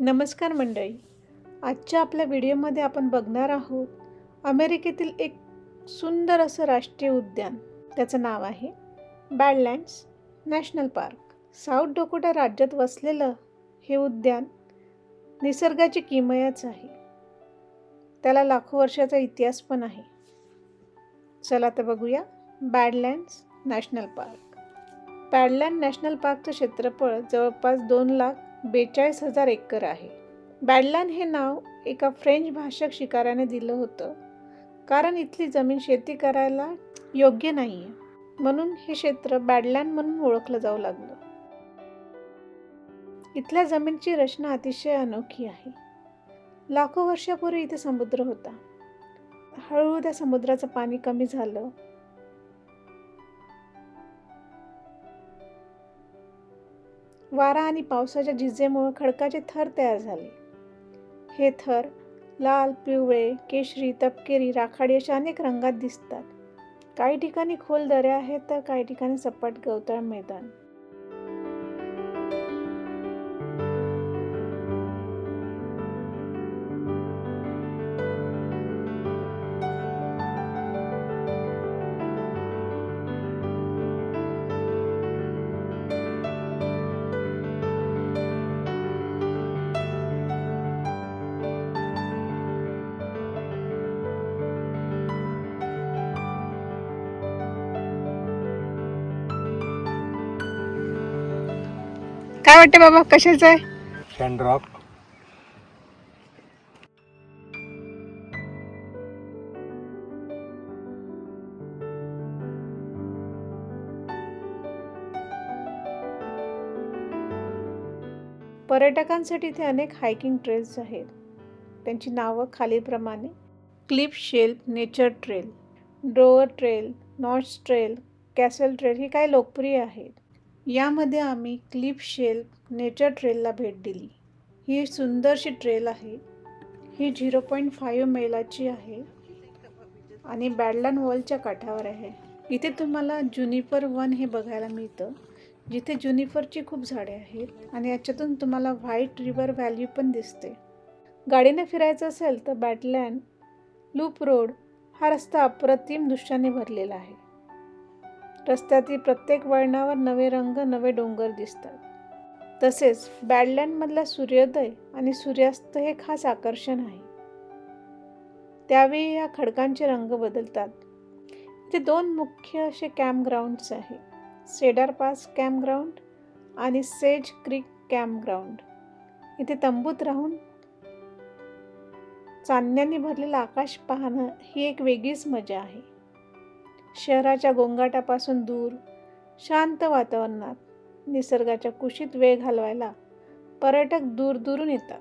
नमस्कार मंडळी. आजच्या आपल्या व्हिडिओमध्ये आपण बघणार आहोत अमेरिकेतील एक सुंदर असं राष्ट्रीय उद्यान. त्याचं नाव आहे Badlands national park. South Dakota राज्यात वसलेलं हे उद्यान निसर्गाची किमयाच आहे. त्याला लाखो वर्षाचा इतिहास पण आहे. चला तर बघूया Badlands national park. Badland national पार्कचं क्षेत्रफळ जवळपास दोन लाख बेचाळीस हजार एकर आहे. बॅडलान हे नाव एका फ्रेंच भाषक शिकाऱ्याने दिलं होतं. कारण इथली जमीन शेती करायला योग्य नाही आहे म्हणून हे क्षेत्र बॅडलँड म्हणून ओळखलं जाऊ लागलं. इथल्या जमीनची रचना अतिशय अनोखी आहे. लाखो वर्षापूर्वी इथे समुद्र होता. हळूहळू त्या समुद्राचं पाणी कमी झालं. वारा आणि पावसाच्या झिजेमुळे खडकाचे थर तयार झाले. हे थर लाल पिवळे केशरी तपकेरी राखाडी अशा अनेक रंगात दिसतात. काही ठिकाणी खोल दऱ्या आहेत तर काही ठिकाणी सपाट गवताळ मैदान. काय वाटतं बाबा? कशाचं आहे? शॅनड्रॉप पर्यटकांसाठी इथे अनेक हायकिंग ट्रेल्स आहेत. त्यांची नावं खालीलप्रमाणे. Cliff shelf nature trail drawer trail north trail castle trail ही काही लोकप्रिय आहेत. यामध्ये आम्ही क्लिप शेल्फ नेचर ट्रेलला भेट दिली. ही सुंदरशी ट्रेल आहे. ही झिरो पॉईंट फाईव्ह मैलाची आहे आणि बॅडलँड वॉलच्या काठावर आहे. इथे तुम्हाला जुनिपर वन हे बघायला मिळतं. जिथे जुनिफरची खूप झाडे आहेत आणि याच्यातून तुम्हाला व्हाईट रिवर व्हॅल्यू पण दिसते. गाडीने फिरायचं असेल तर बॅटलँड लूप रोड हा रस्ता अप्रतिम दृश्याने भरलेला आहे. रस्त्यातील प्रत्येक वळणावर नवे रंग नवे डोंगर दिसतात. तसेच बॅडलँडमधला सूर्योदय आणि सूर्यास्त हे खास आकर्षण आहे. त्यावेळी या खडकांचे रंग बदलतात. इथे दोन मुख्य असे कॅम्प आहे सेडार पास कॅम्प ग्राउंड आणि सेज क्रिक कॅम्प ग्राउंड इथे तंबूत राहून चांदण्याने भरलेलं आकाश पाहणं ही एक वेगळीच मजा आहे. शहराच्या गोंगाटापासून दूर शांत वातावरणात निसर्गाच्या कुशीत वेळ घालवायला पर्यटक दूरदूरून येतात.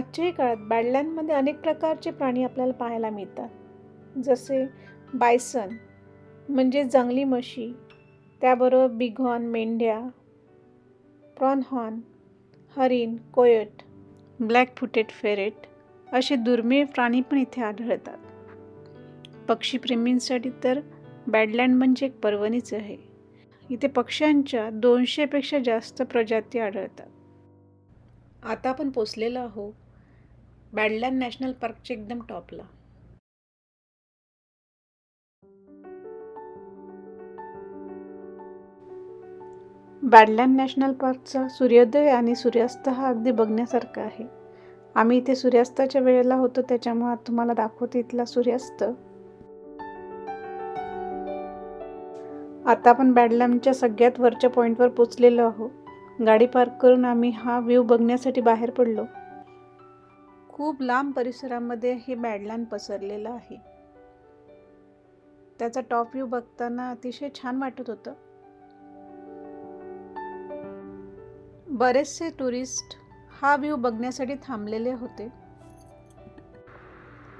आजच्याही काळात बॅडलँडमध्ये अनेक प्रकारचे प्राणी आपल्याला पाहायला मिळतात. जसे बायसन म्हणजे जंगली म्हशी त्याबरोबर बिघॉन मेंढ्या प्रॉनहॉर्न हरिण कोयट ब्लॅक फुटेड फेरेट असे दुर्मिळ प्राणी पण इथे आढळतात. पक्षीप्रेमींसाठी तर बॅडलँड म्हणजे एक पर्वणीच आहे. इथे पक्ष्यांच्या दोनशेपेक्षा जास्त प्रजाती आढळतात. आता आपण पोचलेलो आहोत बॅडलँड नॅशनल पार्कच्या एकदम टॉपला. बॅडलँड नॅशनल पार्कचा सूर्योदय आणि सूर्यास्त हा अगदी बघण्यासारखा आहे. आम्ही इथे सूर्यास्ताच्या वेळेला होतो त्याच्यामुळे तुम्हाला दाखवते इथला सूर्यास्त. आता आपण बॅडलँडच्या सगळ्यात वरच्या पॉईंटवर पोचलेलो आहोत. गाडी पार्क करून आम्ही हा व्ह्यू बघण्यासाठी बाहेर पडलो. खूप लांब परिसरामध्ये हे बॅडलँड पसरलेलं आहे. त्याचा टॉप व्ह्यू बघताना अतिशय छान वाटत होतं. बरेचसे टुरिस्ट हा व्ह्यू बघण्यासाठी थांबलेले होते.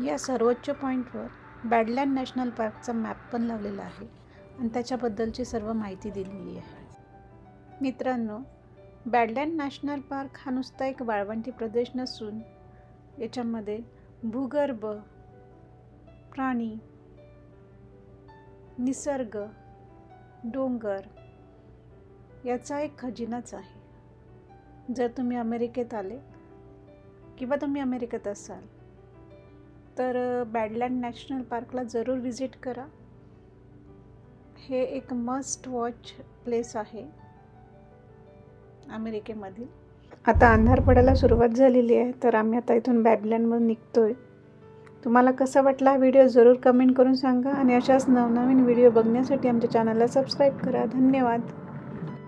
या सर्वोच्च पॉईंटवर बॅडलँड नॅशनल पार्कचा मॅप पण लावलेला आहे आणि त्याच्याबद्दलची सर्व माहिती दिलेली आहे. मित्रांनो बॅडलँड नॅशनल पार्क हा नुसता एक वाळवंटी प्रदेश नसून याच्यामध्ये भूगर्भ प्राणी निसर्ग डोंगर याचा एक खजिनाच आहे. जर तुम्ही अमेरिकेत आले किंवा तुम्ही अमेरिकेत असाल तर बॅडलँड नॅशनल पार्कला जरूर व्हिजिट करा. हे एक मस्ट वॉच प्लेस आहे अमेरिकेमधील. आता अंधार पडायला सुरुवात झालेली आहे तर आम्ही आता इथून बॅबलमध्ये निघतो आहे तुम्हाला कसा वाटला हा व्हिडिओ जरूर कमेंट करून सांगा आणि अशाच नवनवीन व्हिडिओ बघण्यासाठी आमच्या चॅनलला सबस्क्राईब करा. धन्यवाद.